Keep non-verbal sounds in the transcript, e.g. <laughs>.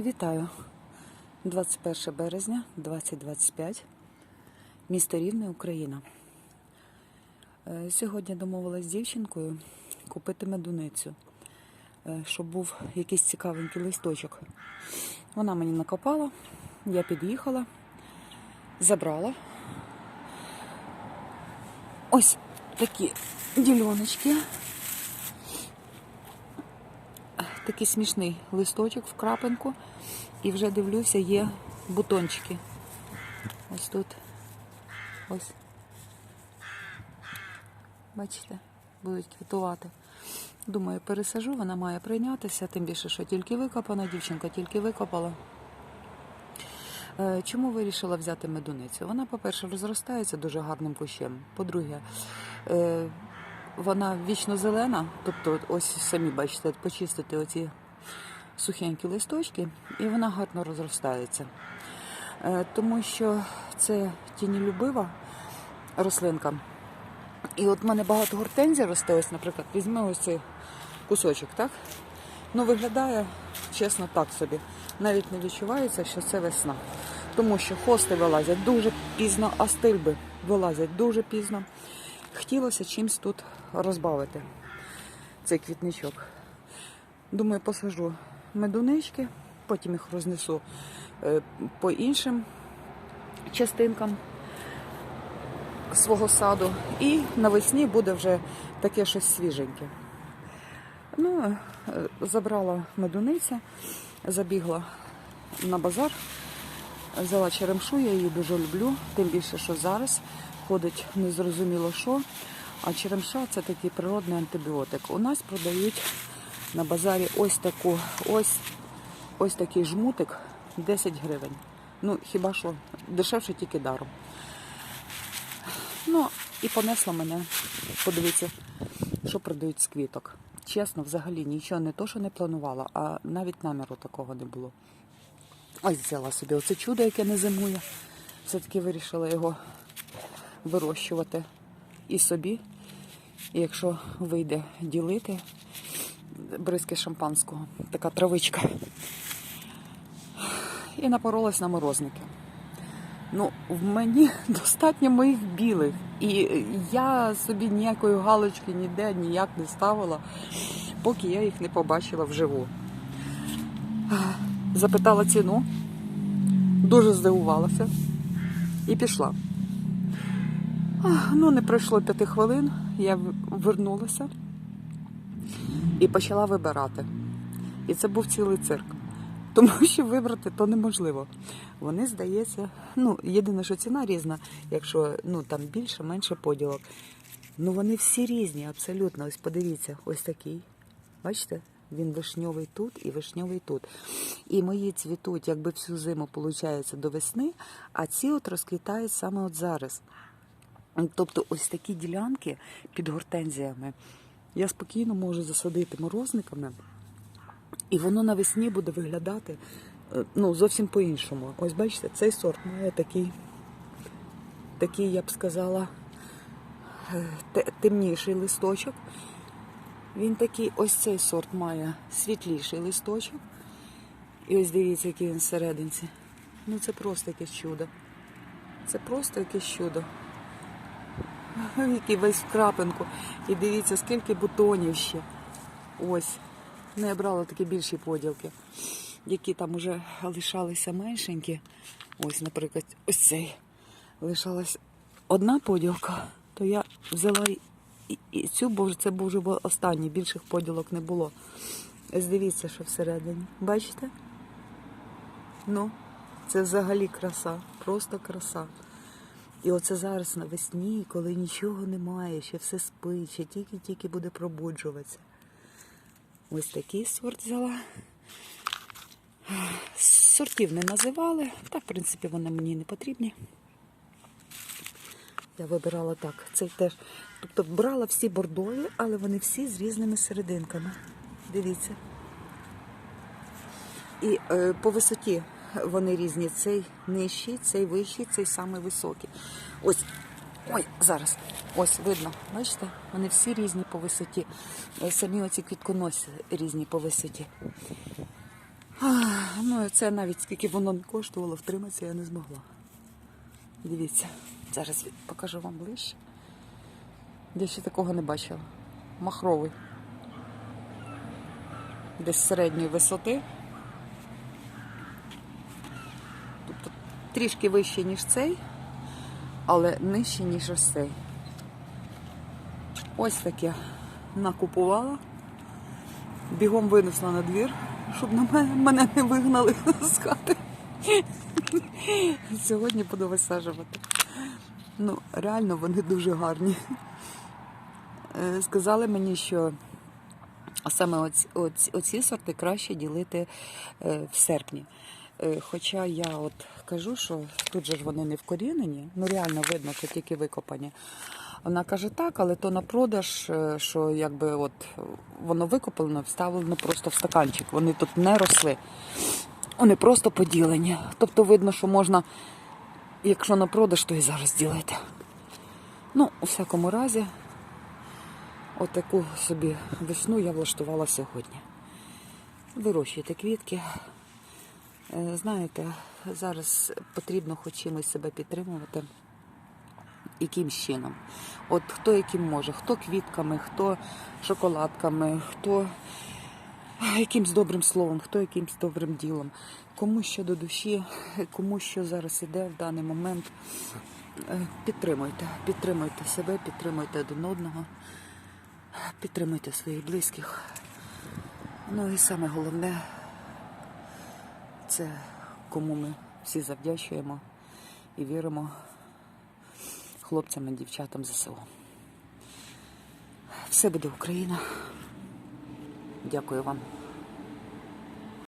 Вітаю! 21 березня 2025, місто Рівне, Україна. Е, Сьогодні домовилась з дівчинкою купити медуницю, е, щоб був якийсь цікавенький листочок. Вона мені накопала, я під'їхала, забрала. Ось такі діляночки. Такий смішний листочок в крапинку. І вже дивлюся, є бутончики. Ось тут. Ось. Бачите, будуть квітувати. Думаю, пересажу, вона має прийнятися, тим більше, що тільки викопана, дівчинка тільки викопала. Е, Чому вирішила взяти медуницю? Вона, по-перше, розростається дуже гарним кущем. По-друге, е, вона вічно зелена, тобто, ось самі бачите, почистити оці сухенькі листочки, і вона гарно розростається. Е, Тому що це тінілюбива рослинка. І от в мене багато гортензій росте, ось, наприклад, візьми ось цей кусочок, так? Ну, виглядає, чесно, так собі. Навіть не відчувається, що це весна. Тому що хости вилазять дуже пізно, а стильби вилазять дуже пізно. Хотілося чимось тут розбавити цей квітничок. Думаю, посажу медунички, потім їх рознесу е, по іншим частинкам свого саду. І навесні буде вже таке щось свіженьке. Ну, е, забрала медуниця, забігла на базар, взяла черемшу, я її дуже люблю, тим більше, що зараз ходить незрозуміло що. А черемша це такий природний антибіотик. У нас продають на базарі ось таку, ось, ось такий жмутик 10 гривень. Ну, хіба що дешевше тільки даром. Ну, і понесла мене. Подивіться, що продають з квіток. Чесно, взагалі нічого не то, що не планувала, а навіть наміру такого не було. Ось взяла собі оце чудо, яке не зимує. Все-таки вирішила його вирощувати і собі. І якщо вийде ділити бризки шампанського, така травичка. І напоролась на морозники. Ну, в мені <laughs> достатньо моїх білих. І я собі ніякої галочки ніде ніяк не ставила, поки я їх не побачила вживу. Запитала ціну, дуже здивувалася і пішла. Ну, не пройшло п'яти хвилин, я вернулася і почала вибирати. І це був цілий цирк. Тому <laughs> що вибрати то неможливо. Вони, здається, ну, єдине, що ціна різна, якщо ну, там більше, менше поділок. Ну вони всі різні, абсолютно. Ось подивіться, ось такий. Бачите? Він вишньовий тут і вишньовий тут. І мої цвітуть, якби всю зиму, виходить, до весни, а ці от розквітають саме от зараз. Тобто ось такі ділянки під гортензіями я спокійно можу засадити морозниками, і воно навесні буде виглядати е, ну, зовсім по-іншому. Ось бачите, цей сорт має такий, такий, я б сказала, е, темніший листочок. Він такий, ось цей сорт має світліший листочок. І ось дивіться, який він всерединці. Ну це просто якесь чудо. Це просто якесь чудо. <laughs> Який весь в крапинку. І дивіться, скільки бутонів ще. Ось. Ну, я брала такі більші поділки, які там уже лишалися меншенькі. Ось, наприклад, ось цей. Лишалась одна поділка, то я взяла і, і цю, бо це був вже останній, більших поділок не було. Ось дивіться, що всередині. Бачите? Ну, це взагалі краса, просто краса. І оце зараз навесні, коли нічого немає, ще все спить, ще тільки-тільки буде пробуджуватися. Ось такий сорт взяла. Сортів не називали, так, в принципі, вони мені не потрібні. Я вибирала так. Цей теж. Тобто брала всі бордові, але вони всі з різними серединками. Дивіться. І е, по висоті вони різні. Цей нижчий, цей вищий, цей самий високий. Ось, ой, зараз. Ось видно, бачите? Вони всі різні по висоті. Е, Самі оці квітконоси різні по висоті. Ах, Ну, це навіть скільки воно не коштувало, втриматися я не змогла. Дивіться, зараз покажу вам ближче. Я ще такого не бачила. Махровий. Десь середньої висоти. Трішки вище, ніж цей, але нижче, ніж ось цей. Ось таке накупувала. Бігом винесла на двір, щоб на мене, мене не вигнали з хати. Сьогодні буду висаджувати. Ну, реально вони дуже гарні. Е, Сказали мені, що саме оці, оці, оці сорти краще ділити е, в серпні. Е, Хоча я от кажу, що тут же ж вони не вкорінені, ну реально видно, що тільки викопані. Вона каже так, але то на продаж, е, що якби от воно викопано, вставлено просто в стаканчик. Вони тут не росли. Вони просто поділені. Тобто видно, що можна, якщо на продаж, то і зараз ділити. Ну, у всякому разі, отаку собі весну я влаштувала сьогодні. Вирощуйте квітки. Е, Знаєте, зараз потрібно хоч чимось себе підтримувати. Яким чином? От хто яким може, хто квітками, хто шоколадками, хто якимсь добрим словом, хто якимсь добрим ділом, кому що до душі, кому що зараз іде в даний момент. Е, Підтримуйте, підтримуйте себе, підтримуйте один одного, підтримуйте своїх близьких. Ну і саме головне, це кому ми всі завдячуємо і віримо хлопцям і дівчатам ЗСУ. Все буде Україна. Дякую вам.